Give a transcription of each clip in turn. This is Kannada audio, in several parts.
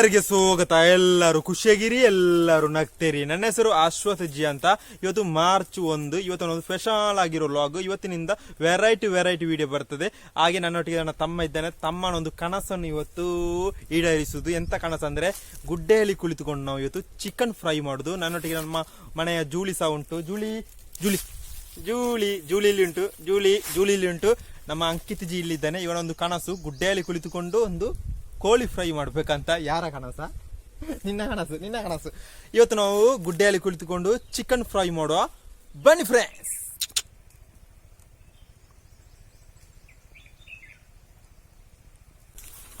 ಎಲ್ಲರಿಗೆ ಸ್ವಾಗತ. ಎಲ್ಲರೂ ಖುಷಿಯಾಗಿರಿ, ಎಲ್ಲರೂ ನಗ್ತೀರಿ. ನನ್ನ ಹೆಸರು ಅಶ್ವಥ್ ಜಿ ಅಂತ. ಇವತ್ತು ಮಾರ್ಚ್ ಒಂದು, ಇವತ್ತು ಒಂದು ಸ್ಪೆಷಲ್ ಆಗಿರೋ ಲಾಗ್ ಇವತ್ತಿನಿಂದ ವೆರೈಟಿ ವೆರೈಟಿ ವಿಡಿಯೋ ಬರ್ತದೆ. ಹಾಗೆ ನನ್ನೊಟ್ಟಿಗೆ ನನ್ನ ತಮ್ಮ ಇದ್ದಾನೆ. ತಮ್ಮನ ಒಂದು ಕನಸನ್ನು ಇವತ್ತು ಈಡೇರಿಸುವುದು. ಎಂತ ಕನಸು ಅಂದ್ರೆ, ಗುಡ್ಡೆಯಲ್ಲಿ ಕುಳಿತುಕೊಂಡು ನಾವು ಇವತ್ತು ಚಿಕನ್ ಫ್ರೈ ಮಾಡುದು ನನ್ನೊಟ್ಟಿಗೆ ನಮ್ಮ ಮನೆಯ ಜೂಲಿ ಸಹ ಉಂಟು. ಜೂಲಿ ಜೂಲಿ ಜೂಲಿ, ಜೂಲಿಲಿ ಉಂಟು. ಜೂಲಿ, ಜೂಲಿಲಿ ಉಂಟು. ನಮ್ಮ ಅಂಕಿತ್ ಜಿ ಇಲ್ಲಿದ್ದಾನೆ. ಇವನ ಒಂದು ಕನಸು, ಗುಡ್ಡೆಯಲ್ಲಿ ಕುಳಿತುಕೊಂಡು ಒಂದು ಕೋಳಿ ಫ್ರೈ ಮಾಡ್ಬೇಕಂತ ಯಾರ ಕನಸ? ನಿನ್ನ ಕನಸು ನಿನ್ನ ಕನಸು. ಇವತ್ತು ನಾವು ಗುಡ್ಡೆಯಲ್ಲಿ ಕುಳಿತುಕೊಂಡು ಚಿಕನ್ ಫ್ರೈ ಮಾಡುವ ಬನ್ನಿ ಫ್ರೆಂಡ್ಸ್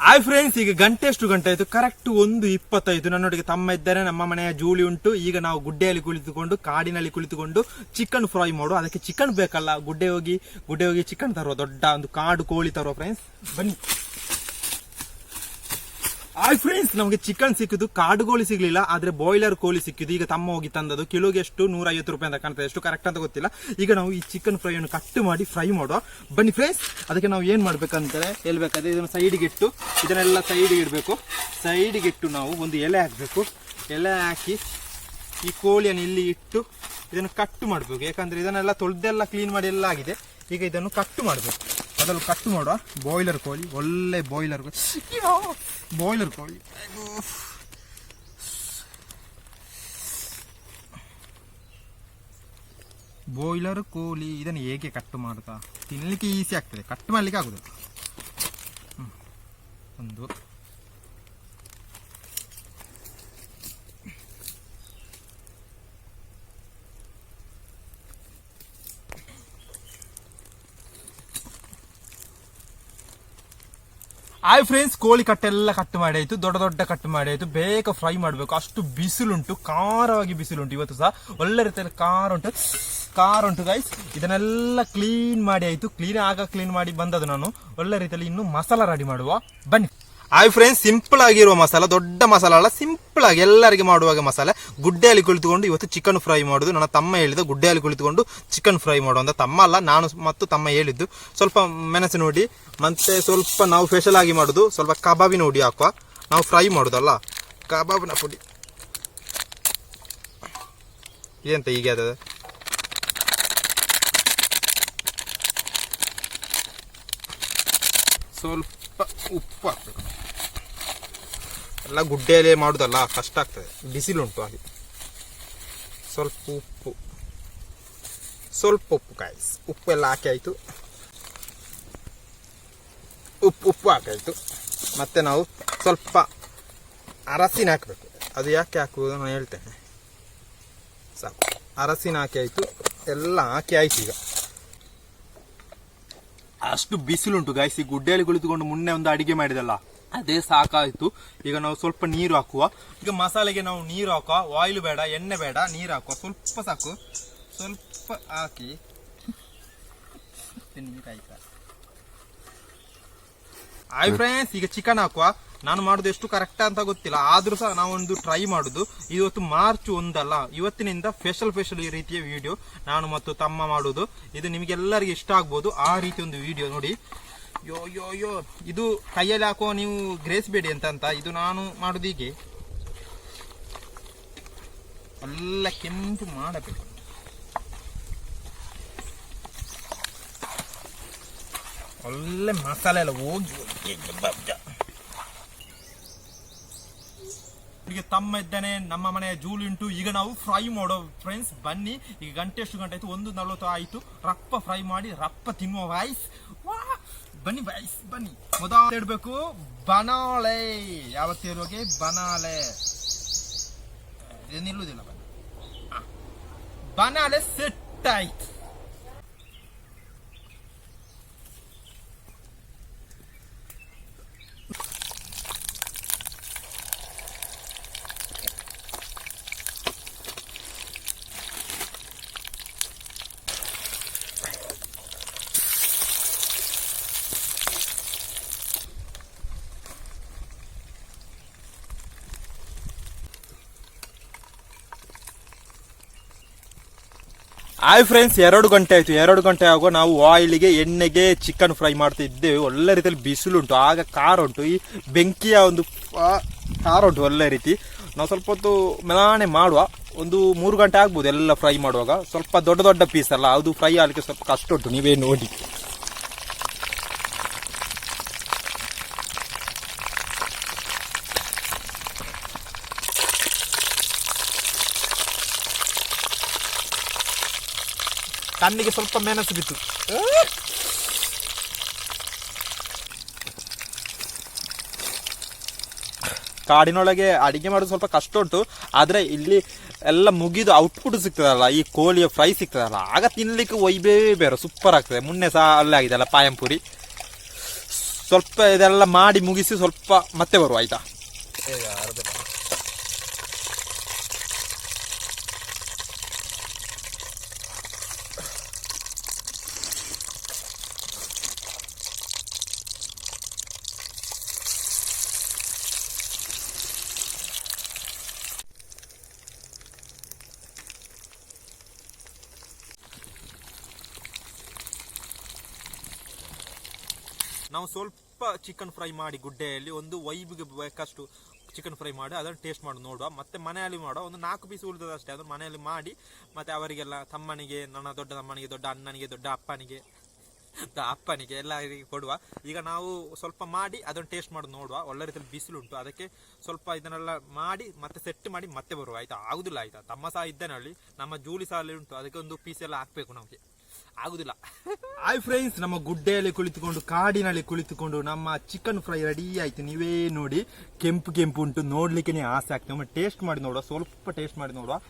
ಹಾಯ್ ಫ್ರೆಂಡ್ಸ್ ಈಗ ಗಂಟೆ ಎಷ್ಟು ಗಂಟೆ ಆಯ್ತು. ಕರೆಕ್ಟ್ ಒಂದು ಇಪ್ಪತ್ತೈದು. ನನ್ನೊಟ್ಟಿಗೆ ತಮ್ಮ ಇದ್ದಾರೆ, ನಮ್ಮ ಮನೆಯ ಜೂಳಿ ಉಂಟು. ಈಗ ನಾವು ಗುಡ್ಡೆಯಲ್ಲಿ ಕುಳಿತುಕೊಂಡು, ಕಾಡಿನಲ್ಲಿ ಕುಳಿತುಕೊಂಡು ಚಿಕನ್ ಫ್ರೈ ಮಾಡುವ ಅದಕ್ಕೆ ಚಿಕನ್ ಬೇಕಲ್ಲ. ಗುಡ್ಡೆ ಹೋಗಿ ಗುಡ್ಡೆ ಹೋಗಿ ಚಿಕನ್ ತರುವ ದೊಡ್ಡ ಒಂದು ಕಾಡು ಕೋಳಿ ತರುವ ಫ್ರೆಂಡ್ಸ್ ಬನ್ನಿ. ಹಾಯ್ ಫ್ರೆಂಡ್ಸ್ ನಮಗೆ ಚಿಕನ್ ಸಿಕ್ಕಿದ್ದು ಕಾಡು ಕೋಳಿ ಸಿಗ್ಲಿಲ್ಲ, ಆದ್ರೆ ಬಾಯ್ಲರ್ ಕೋಳಿ ಸಿಕ್ಕಿದ್ದು. ಈಗ ತಮ್ಮ ಹೋಗಿ ತಂದದ್ದು, ಕಿಲೋಗೆ ಎಷ್ಟು? ನೂರ ಐವತ್ತು ರೂಪಾಯಿ ಅಂತ ಕಾಣ್ತದೆ. ಎಷ್ಟು ಕರೆಕ್ಟ್ ಅಂತ ಗೊತ್ತಿಲ್ಲ. ಈಗ ನಾವು ಈ ಚಿಕನ್ ಫ್ರೈ ಅನ್ನು ಕಟ್ ಮಾಡಿ ಫ್ರೈ ಮಾಡುವ ಬನ್ನಿ ಫ್ರೆಂಡ್ಸ್ ಅದಕ್ಕೆ ನಾವು ಏನ್ ಮಾಡ್ಬೇಕಂತಾರೆ ಹೇಳ್ಬೇಕಾದ್ರೆ ಇದನ್ನು ಸೈಡ್ಗೆ ಇಟ್ಟು, ಇದನ್ನೆಲ್ಲ ಸೈಡ್ಗೆ ಇಡಬೇಕು. ಸೈಡ್ಗೆ ಇಟ್ಟು ನಾವು ಒಂದು ಎಲೆ ಹಾಕಬೇಕು. ಎಲೆ ಹಾಕಿ, ಈ ಕೋಳಿಯನ್ನು ಇಲ್ಲಿ ಇಟ್ಟು ಇದನ್ನು ಕಟ್ ಮಾಡಬೇಕು. ಯಾಕಂದ್ರೆ ಇದನ್ನೆಲ್ಲ ತೊಳೆದೆಲ್ಲ ಕ್ಲೀನ್ ಮಾಡಿ ಎಲ್ಲ ಆಗಿದೆ. ಈಗ ಇದನ್ನು ಕಟ್ ಮಾಡಬೇಕು. ಮೊದಲು ಕಟ್ ಮಾಡುವ. ಬಾಯ್ಲರ್ ಕೋಳಿ, ಒಳ್ಳೆ ಬಾಯ್ಲರ್ ಕೋಳಿ. ಬಾಯ್ಲರ್ ಕೋಳಿ. ಬಾಯ್ಲರ್ ಕೋಳಿ, ಇದನ್ನು ಹೇಗೆ ಕಟ್ ಮಾಡುತ್ತಾ? ತಿನ್ಲಿಕ್ಕೆ ಈಸಿ ಆಗ್ತದೆ. ಕಟ್ ಮಾಡ್ಲಿಕ್ಕೆ ಆಗುದು. ಒಂದು. ಆಯ್ ಫ್ರೆಂಡ್ಸ್ ಕೋಳಿ ಕಟ್ಟೆಲ್ಲ ಕಟ್ ಮಾಡಿ ಆಯ್ತು ದೊಡ್ಡ ದೊಡ್ಡ ಕಟ್ ಮಾಡಿ ಆಯ್ತು ಬೇಗ ಫ್ರೈ ಮಾಡಬೇಕು. ಅಷ್ಟು ಬಿಸಿಲುಂಟು, ಖಾರವಾಗಿ ಬಿಸಿಲುಂಟು ಇವತ್ತು ಸಹ. ಒಳ್ಳೆ ರೀತಿಯಲ್ಲಿ ಖಾರ ಉಂಟು. ಖಾರ ಉಂಟು ಗೈಸ್ ಇದನ್ನೆಲ್ಲ ಕ್ಲೀನ್ ಮಾಡಿ ಆಯ್ತು ಕ್ಲೀನ್ ಆಗ ಕ್ಲೀನ್ ಮಾಡಿ ಬಂದದ್ದು ನಾನು. ಒಳ್ಳೆ ರೀತಿಯಲ್ಲಿ ಇನ್ನು ಮಸಾಲ ರೆಡಿ ಮಾಡುವ. ಬನ್ನಿ. ಹಾಯ್ ಫ್ರೆಂಡ್ಸ್ ಸಿಂಪಲ್ ಆಗಿರುವ ಮಸಾಲ, ದೊಡ್ಡ ಮಸಾಲ ಅಲ್ಲ ಸಿಂಪಲ್ ಆಗಿ ಎಲ್ಲರಿಗೆ ಮಾಡುವಾಗ ಮಸಾಲೆ. ಗುಡ್ಡೆಯಲ್ಲಿ ಕುಳಿತುಕೊಂಡು ಇವತ್ತು ಚಿಕನ್ ಫ್ರೈ ಮಾಡುದು ನನ್ನ ತಮ್ಮ ಹೇಳಿದ ಗುಡ್ಡೆಯಲ್ಲಿ ಕುಳಿತುಕೊಂಡು ಚಿಕನ್ ಫ್ರೈ ಮಾಡುವಂತ ತಮ್ಮ ಅಲ್ಲ, ನಾನು ಮತ್ತು ತಮ್ಮ ಹೇಳಿದ್ದು. ಸ್ವಲ್ಪ ಮೆಣಸು ನೋಡಿ. ಮತ್ತೆ ಸ್ವಲ್ಪ ನಾವು ಸ್ಪೆಷಲ್ ಆಗಿ ಮಾಡುದು ಸ್ವಲ್ಪ ಕಬಾಬಿನ ಹುಡಿ ಹಾಕುವ. ನಾವು ಫ್ರೈ ಮಾಡುದಲ್ಲ ಕಬಾಬಿನ ಪುಡಿ. ಏನಂತ ಹೀಗೆ ಅದ ಸ್ವಲ್ಪ ಉಪ್ಪು ಹಾಕ್ಬೇಕು ಎಲ್ಲ ಗುಡ್ಡೆಯಲ್ಲೇ ಮಾಡೋದಲ್ಲ, ಕಷ್ಟ ಆಗ್ತದೆ. ಬಿಸಿಲುಂಟು ಅಲ್ಲಿ ಸ್ವಲ್ಪ ಉಪ್ಪು. ಸ್ವಲ್ಪ ಉಪ್ಪು ಕಾಯಿಸ್ ಉಪ್ಪು ಎಲ್ಲ ಹಾಕಿ ಆಯಿತು. ಉಪ್ಪು ಉಪ್ಪು ಹಾಕಾಯಿತು ಮತ್ತೆ ನಾವು ಸ್ವಲ್ಪ ಅರಸಿನ ಹಾಕಬೇಕು. ಅದು ಯಾಕೆ ಹಾಕುವುದು ನಾನು ಹೇಳ್ತೇನೆ. ಸಾಕು. ಅರಸಿನ ಹಾಕಿ ಆಯಿತು. ಎಲ್ಲ ಹಾಕಿ ಆಯಿತು ಈಗ. ಅಷ್ಟು ಬಿಸಿಲುಂಟು ಈ ಗುಡ್ಡೆಯಲ್ಲಿ ಕುಳಿತುಕೊಂಡು ಮುನ್ನೆ ಒಂದು ಅಡಿಗೆ ಮಾಡಿದಲ್ಲ ಅದೇ ಸಾಕಾಯ್ತು. ಈಗ ನಾವು ಸ್ವಲ್ಪ ನೀರು ಹಾಕುವ. ಈಗ ಮಸಾಲೆಗೆ ನಾವು ನೀರು ಹಾಕುವ. ಆಯಿಲ್ ಬೇಡ ಎಣ್ಣೆ ಬೇಡ ನೀರು ಹಾಕುವ. ಸ್ವಲ್ಪ ಸಾಕು. ಸ್ವಲ್ಪ ಹಾಕಿ. ನೀರು ಆಯ್ತಾ? ಆಯ್ ಫ್ರೆಂಡ್ಸ್ ಈಗ ಚಿಕನ್ ಹಾಕುವ. ನಾನು ಮಾಡೋದು ಎಷ್ಟು ಕರೆಕ್ಟ್ ಅಂತ ಗೊತ್ತಿಲ್ಲ. ಆದ್ರೂ ಸಹ ನಾವೊಂದು ಟ್ರೈ ಮಾಡುದು. ಇವತ್ತು ಮಾರ್ಚ್ ಒಂದಲ್ಲ, ಇವತ್ತಿನಿಂದ ಸ್ಪೆಷಲ್ ಸ್ಪೆಷಲ್ ಈ ರೀತಿಯ ವಿಡಿಯೋ ನಾನು ಮತ್ತು ತಮ್ಮ ಮಾಡುದು. ಇದು ನಿಮಗೆಲ್ಲರಿಗೆ ಇಷ್ಟ ಆಗ್ಬೋದು. ಆ ರೀತಿ ಒಂದು ವಿಡಿಯೋ ನೋಡಿ. ಯೋ ಯೋ ಯೋ, ಇದು ಕೈಯಲ್ಲಿ ಹಾಕುವ ನೀವು ಗ್ರೇಸ್ಬೇಡಿ ಅಂತ ಅಂತ. ಇದು ನಾನು ಮಾಡುದು ಹೀಗೆ. ಎಲ್ಲ ಕೆಂಪು ಮಾಡಬೇಕು. ಒಳ್ಳೆ ಮಸಾಲೆ ಎಲ್ಲ ಹೋಗಿ. ಈಗ ತಮ್ಮ ಇದ್ದಾನೆ ನಮ್ಮ ಮನೆಯ ಜೂಲ್ ಉಂಟು ಈಗ ನಾವು ಫ್ರೈ ಮಾಡೋ ಫ್ರೆಂಡ್ಸ್ ಬನ್ನಿ. ಈಗ ಗಂಟೆ ಎಷ್ಟು ಗಂಟೆ ಆಯ್ತು, ಒಂದು ನಲ್ವತ್ತು ಆಯ್ತು. ರಪ್ಪ ಫ್ರೈ ಮಾಡಿ, ರಪ್ಪ ತಿನ್ನುವ ವಾಯ್ಸ್ ಬನ್ನಿ ವಾಯ್ಸ್ ಬನ್ನಿ. ಮೊದಲು ಇಡಬೇಕು ಬನಾಳೆ. ಯಾವತ್ತೇ ಇರೋಗೆ ಬನಾಳೆ. ಏನಿಲ್ಲುದಿಲ್ಲ ಬನ್ನಿ. ಬನಾಳೆ ಸೆಟ್ ಆಯ್ತು. ಹಾಯ್ ಫ್ರೆಂಡ್ಸ್ ಎರಡು ಗಂಟೆ ಆಯ್ತು. ಎರಡು ಗಂಟೆ ಆಗೋ ನಾವು ಆಯಿಲ್ಗೆ ಎಣ್ಣೆಗೆ ಚಿಕನ್ ಫ್ರೈ ಮಾಡ್ತಾ ಇದ್ದೇವೆ ಒಳ್ಳೆ ರೀತಿಯಲ್ಲಿ ಬಿಸಿಲುಂಟು. ಆಗ ಖಾರ ಉಂಟು ಈ ಬೆಂಕಿಯ ಒಂದು ಖಾರ ಉಂಟು ಒಳ್ಳೆ ರೀತಿ. ನಾವು ಸ್ವಲ್ಪ ಹೊತ್ತು ಮೆಲಾಣೆ ಮಾಡುವ. ಒಂದು ಮೂರು ಗಂಟೆ ಆಗ್ಬೋದು ಎಲ್ಲ ಫ್ರೈ ಮಾಡುವಾಗ. ಸ್ವಲ್ಪ ದೊಡ್ಡ ದೊಡ್ಡ ಪೀಸ್ ಅಲ್ಲ, ಅದು ಫ್ರೈ ಆಗಲಿಕ್ಕೆ ಸ್ವಲ್ಪ ಕಷ್ಟ ಉಂಟು. ನೀವೇ ನೋಡಿ. ಕಣ್ಣಿಗೆ ಸ್ವಲ್ಪ ಮೆಣಸು ಬಿತ್ತು. ಕಾಡಿನೊಳಗೆ ಅಡಿಗೆ ಮಾಡೋದು ಸ್ವಲ್ಪ ಕಷ್ಟ ಉಂಟು ಆದ್ರೆ ಇಲ್ಲಿ ಎಲ್ಲ ಮುಗಿದು ಔಟ್ಪುಟ್ ಸಿಗ್ತದಲ್ಲ ಈ ಕೋಳಿಯ ಫ್ರೈ ಸಿಗ್ತದಲ್ಲ ಆಗ ತಿನ್ಲಿಕ್ಕೆ ಒಯ್ಬೇ ಬೇರೆ ಸೂಪರ್ ಆಗ್ತದೆ. ಮುನ್ನೆ ಸಹ ಅಲ್ಲೇ ಆಗಿದೆ ಅಲ್ಲ ಪಾಯಂಪುರಿ. ಸ್ವಲ್ಪ ಇದೆಲ್ಲ ಮಾಡಿ ಮುಗಿಸಿ ಸ್ವಲ್ಪ ಮತ್ತೆ ಬರುವ ಆಯ್ತಾ? ನಾವು ಸ್ವಲ್ಪ ಚಿಕನ್ ಫ್ರೈ ಮಾಡಿ ಗುಡ್ಡೆಯಲ್ಲಿ ಒಂದು ವೈಬ್ಗೆ ಬೇಕಷ್ಟು ಚಿಕನ್ ಫ್ರೈ ಮಾಡಿ ಅದನ್ನು ಟೇಸ್ಟ್ ಮಾಡಿ ನೋಡುವ. ಮತ್ತೆ ಮನೆಯಲ್ಲಿ ಮಾಡುವ. ಒಂದು ನಾಲ್ಕು ಪೀಸ್ ಉಳಿದದ ಅಷ್ಟೇ. ಅದನ್ನು ಮನೆಯಲ್ಲಿ ಮಾಡಿ, ಮತ್ತೆ ಅವರಿಗೆಲ್ಲ ತಮ್ಮನಿಗೆ, ನನ್ನ ದೊಡ್ಡ ತಮ್ಮನಿಗೆ, ದೊಡ್ಡ ಅಣ್ಣನಿಗೆ, ದೊಡ್ಡ ಅಪ್ಪನಿಗೆ ಅಪ್ಪನಿಗೆ ಎಲ್ಲರಿಗೆ ಕೊಡುವ. ಈಗ ನಾವು ಸ್ವಲ್ಪ ಮಾಡಿ ಅದನ್ನು ಟೇಸ್ಟ್ ಮಾಡಿ ನೋಡುವ. ಒಳ್ಳೆ ರೀತಿಯಲ್ಲಿ ಬಿಸಿಲುಂಟು. ಅದಕ್ಕೆ ಸ್ವಲ್ಪ ಇದನ್ನೆಲ್ಲ ಮಾಡಿ, ಮತ್ತೆ ಸೆಟ್ ಮಾಡಿ ಮತ್ತೆ ಬರುವ. ಆಯ್ತಾ? ಆಗುದಿಲ್ಲ, ಆಯ್ತಾ? ತಮ್ಮ ಸಹ ಇದ್ದನಲ್ಲಿ ನಮ್ಮ ಜೂಲಿ ಸಹ ಅಲ್ಲಿ ಉಂಟು. ಅದಕ್ಕೆ ಒಂದು ಪೀಸ್ ಎಲ್ಲ ಹಾಕ್ಬೇಕು ನಮಗೆ. ಆಗುದಿಲ್ಲ. ಹಾಯ್ ಫ್ರೆಂಡ್ಸ್ ನಮ್ಮ ಗುಡ್ಡೆಯಲ್ಲಿ ಕುಳಿತುಕೊಂಡು, ಕಾಡಿನಲ್ಲಿ ಕುಳಿತುಕೊಂಡು ನಮ್ಮ ಚಿಕನ್ ಫ್ರೈ ರೆಡಿ ಆಯ್ತು. ನೀವೇ ನೋಡಿ, ಕೆಂಪು ಕೆಂಪು ಉಂಟು. ನೋಡ್ಲಿಕ್ಕೆ ಆಸೆ ಆಗ್ತದೆ. ಟೇಸ್ಟ್ ಮಾಡಿ ನೋಡುವ. ಸ್ವಲ್ಪ ಟೇಸ್ಟ್ ಮಾಡಿ ನೋಡುವ.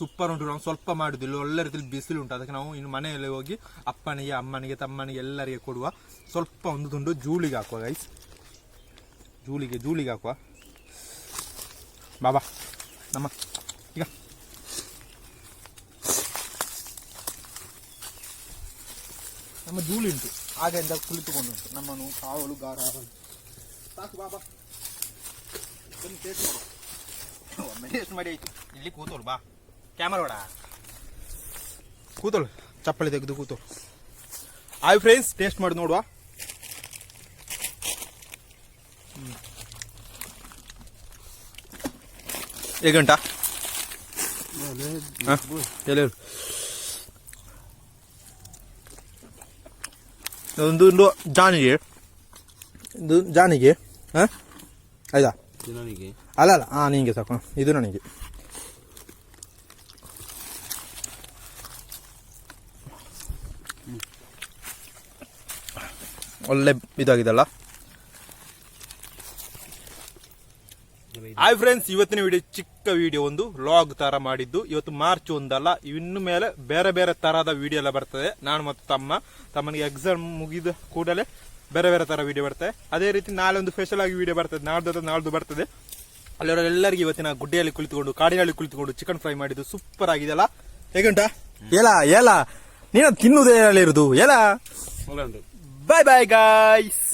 ಸೂಪರ್ ಉಂಟು, ನಾವು ಸ್ವಲ್ಪ ಮಾಡುದಿಲ್ಲ ಒಳ್ಳೆ ರೀತಿಯಲ್ಲಿ ಬಿಸಿಲು ಉಂಟು. ಅದಕ್ಕೆ ನಾವು ಇನ್ನು ಮನೆಯಲ್ಲಿ ಹೋಗಿ ಅಪ್ಪನಿಗೆ, ಅಮ್ಮನಿಗೆ, ತಮ್ಮನಿಗೆ ಎಲ್ಲರಿಗೆ ಕೊಡುವ ಸ್ವಲ್ಪ ಒಂದು ತುಂಡು ಜೂಳಿಗೆ ಹಾಕುವ ಗೈಸ್ ಜೂಳಿಗೆ ಜೂಳಿಗೆ ಹಾಕುವ. ಬಾಬಾ, ನಮ್ಮ, ಈಗ. ನಮ್ಮ ಜೂಳಿ ಉಂಟು. ಆಗಿಂದ ಕುಳಿತುಕೊಂಡು ಉಂಟು. ನಮ್ಮನ್ನು ಕಾವಲು ಗಾರ. ಸಾಕು ಬಾಬಾ. ಒಮ್ಮೆ ಟೇಸ್ಟ್ ಮಾಡಿ ಆಯ್ತು. ಇಲ್ಲಿ ಕೂತೋಳು, ಬಾ. ಕ್ಯಾಮರಾ ಬೇಡ ಕೂತೋಳು ಚಪ್ಪಲಿ ತೆಗೆದು ಕೂತಳು. ಆಯ್ ಫ್ರೆಂಡ್ಸ್ ಟೇಸ್ಟ್ ಮಾಡಿ ನೋಡುವ. ಹೇಗೆ ಉಂಟಾ ಎಲ್ಲಿ ಒಂದು ಜಾನಿಗೆ. ಇದು ಜಾನಿಗೆ ಹಾಂ? ಆಯ್ತಾ? ನನಗೆ. ಅಲ್ಲ ಅಲ್ಲ ಹಾಂ ನಿಂಗೆ ಸಾಕು. ಇದು ನನಗೆ. ಒಳ್ಳೆ ಇದಾಗಿದೆಲ್ಲ. ಹಾಯ್ ಫ್ರೆಂಡ್ಸ್ ಇವತ್ತಿನ ವಿಡಿಯೋ ಚಿಕ್ಕ ವಿಡಿಯೋ ಒಂದು ಲಾಗ್ ತರ ಮಾಡಿದ್ದು. ಇವತ್ತು ಮಾರ್ಚ್ ಒಂದಲ್ಲ ಇನ್ನು ಮೇಲೆ ಬೇರೆ ಬೇರೆ ತರಹದ ವಿಡಿಯೋ ಎಲ್ಲ ಬರ್ತದೆ. ನಾನು ಮತ್ತು ತಮ್ಮ ತಮ್ಮನಿಗೆ ಎಕ್ಸಾಮ್ ಮುಗಿದ ಕೂಡಲೇ ಬೇರೆ ಬೇರೆ ತರ ವಿಡಿಯೋ ಬರ್ತದೆ. ಅದೇ ರೀತಿ ನಾಳೆ ಒಂದು ಸ್ಪೆಷಲ್ ಆಗಿ ವಿಡಿಯೋ ಬರ್ತದೆ. ನಾಡ್ದು ನಾಳ್ದು ಬರ್ತದೆ. ಅಲ್ಲಿರೋ ಎಲ್ಲರಿಗೂ ಇವತ್ತಿನ ಗುಡ್ಡೆಯಲ್ಲಿ ಕುಳಿತುಕೊಂಡು ಕಾಡಿನಲ್ಲಿ ಕುಳಿತುಕೊಂಡು ಚಿಕನ್ ಫ್ರೈ ಮಾಡಿದ್ದು ಸೂಪರ್ ಆಗಿದೆಯಲ್ಲ. ಹೇಗುಂಟಾ? ಏಲ ಏಲ ನೀನು ತಿನ್ನುವುದೇ ಇರುದು ಏಲ? ಒಳ್ಳೆ ಉಂಟು ಬಾಯ್ ಬಾಯ್ ಗಾಯ್ಸ್